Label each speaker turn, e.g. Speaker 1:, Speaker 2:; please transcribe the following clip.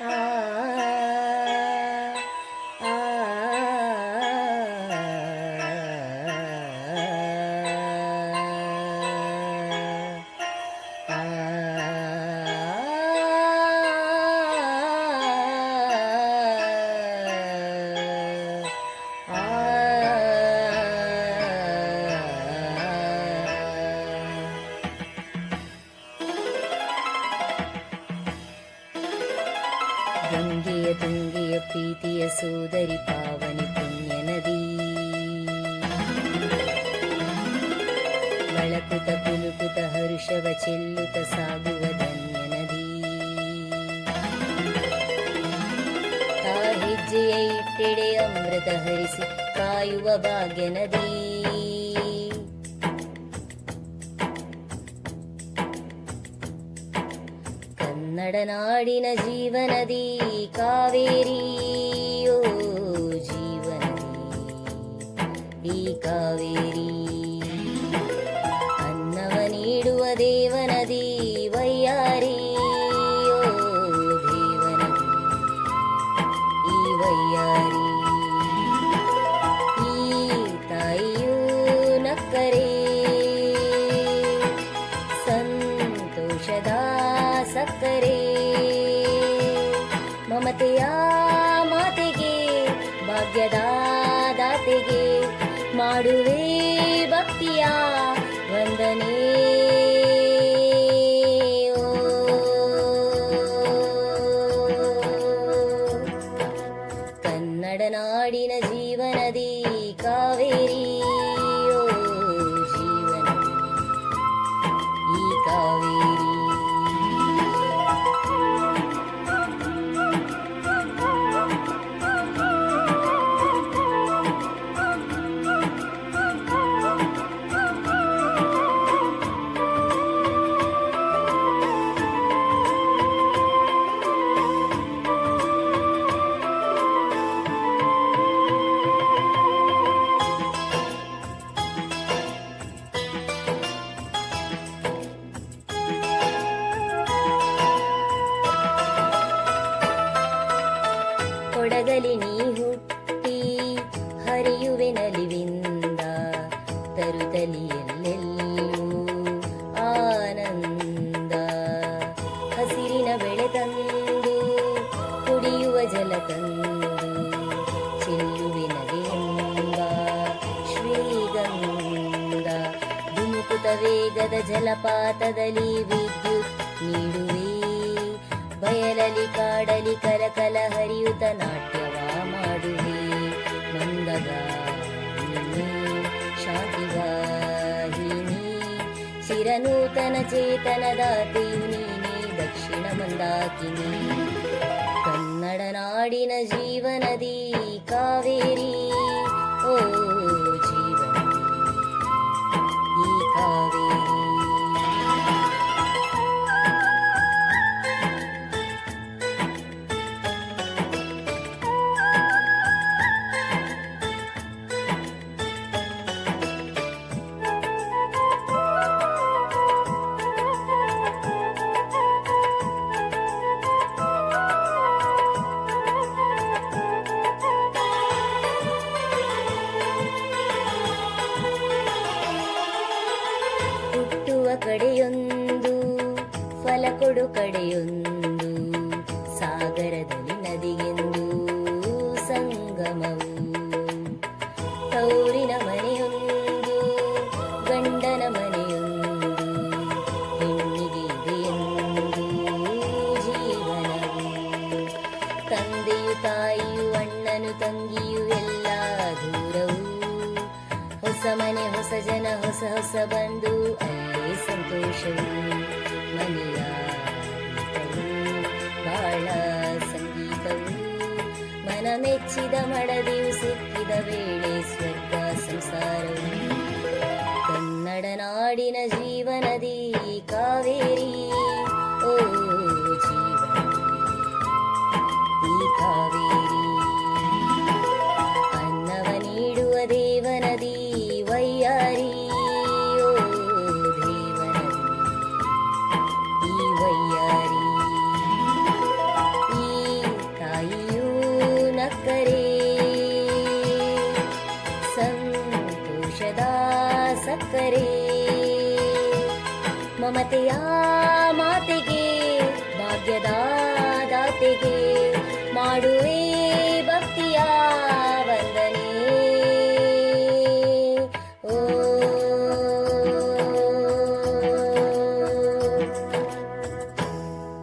Speaker 1: Uh, ಗಂಗೆಯ ತುಂಗೆಯ ಪ್ರೀತಿಯ ಸೋದರಿ ಪಾವನಿ ಪುಣ್ಯ ನದಿ ಬಳಕುತ ಕುಲುಕುತ ಹರುಷವ ಚೆಲ್ಲುತ ಸಾಗುವ ಧನ್ಯ ನದಿ ತಾ ಹೆಜ್ಜೆಯ ಇಟ್ಟೆಡೆ ಅಮೃತ ಹರಿಸಿ ಕಾಯುವ ಭಾಗ್ಯ ನದಿ ಕನ್ನಡ ನಾಡಿನ ಜೀವನದಿ ಕಾವೇರಿ ಓ ಜೀವನದಿ ಈ ಕಾವೇರಿ ಮಮತೆಯ ಮಾತೆಗೆ ಭಾಗ್ಯದ ದಾತೆಗೆ ಮಾಡುವೆ ಭಕ್ತಿಯ ವಂದನೆ. ಕನ್ನಡ ನಾಡಿನ ಜೀವನದಿ ಕಾವೇರಿ ಕೊಡಗಲಿ ನೀ ಹುಟ್ಟಿ, ಹರಿಯುವೆ ನಲಿವಿಂದ ತರುತಲಿಯಲ್ಲೆಲ್ಲೂ ಆನಂದ. ಹಸಿರಿನ ಬೆಳೆ ತಂದು, ಕುಡಿಯುವ ಜಲ ತಂದು, ಚೆಲ್ಲುವೆ ನಗೆಯೆಂಬ ಶ್ರೀಗಂಧ. ಧುಮುಕುತ ವೇಗದ ಜಲಪಾತದಲ್ಲಿ ವಿದ್ಯುತ್ ನೀಡುವೆ ಬಯಲಲಿ ಕಾಡಲಿ ಕಲಕಲ ಹರಿಯುತ ನಾಟ್ಯವ ಮಾಡುವೆ. ಮಂದಗಾಮಿನಿ ಶಾಂತಿವಾಹಿನಿ ಚಿರನೂತನ ಚೇತನದಾತೆಯು ನೀನೇ ದಕ್ಷಿಣ ಮಂದಾಕಿನಿ. ಕನ್ನಡ ನಾಡಿನ ಜೀವನದಿ ಕಾವೇರಿ. ಓ ಹುಟ್ಟುವ ಕಡೆಯೊಂದು, ಫಲ ಕೊಡು ಕಡೆಯೊಂದು, ಸಾಗರದಲ್ಲಿ ನದಿಗೆಂದು ಸಂಗಮವು. ತೌರಿನ ಮನೆಯೊಂದು, ಗಂಡನ ಮನೆಯೊಂದು, ಹೆಣ್ಣಿಗೆ ಇದೆಯೊಂದು ಜೀವನವು. ತಂದೆಯು, ತಾಯಿಯು, ಅಣ್ಣನು, ತಂಗಿಯು ಎಲ್ಲ ದೂರವು. ಹೊಸ ಮನೆ, ಹೊಸ ಜನ, ಹೊಸ ಹೊಸ ಬಂದು ಅಲ್ಲೇ ಸಂತೋಷವು ಮನೆಯ ಗೀತವು, ಬಾಳ ಸಂಗೀತವು ಮನ ಮೆಚ್ಚಿದ ಮಡದಿಯು ಸಿಕ್ಕಿದ ವೇಳೆ ಸ್ವರ್ಗ ಸಂಸಾರವು ಕನ್ನಡ ನಾಡಿನ ಜೀವನದಿ ಕಾವೇರಿ ಕರೆ ಮಮತೆಯ ಮಾತೆಗೆ ಭಾಗ್ಯದ ದಾತೆಗೆ ಮಾಡುವೆ ಭಕ್ತಿಯ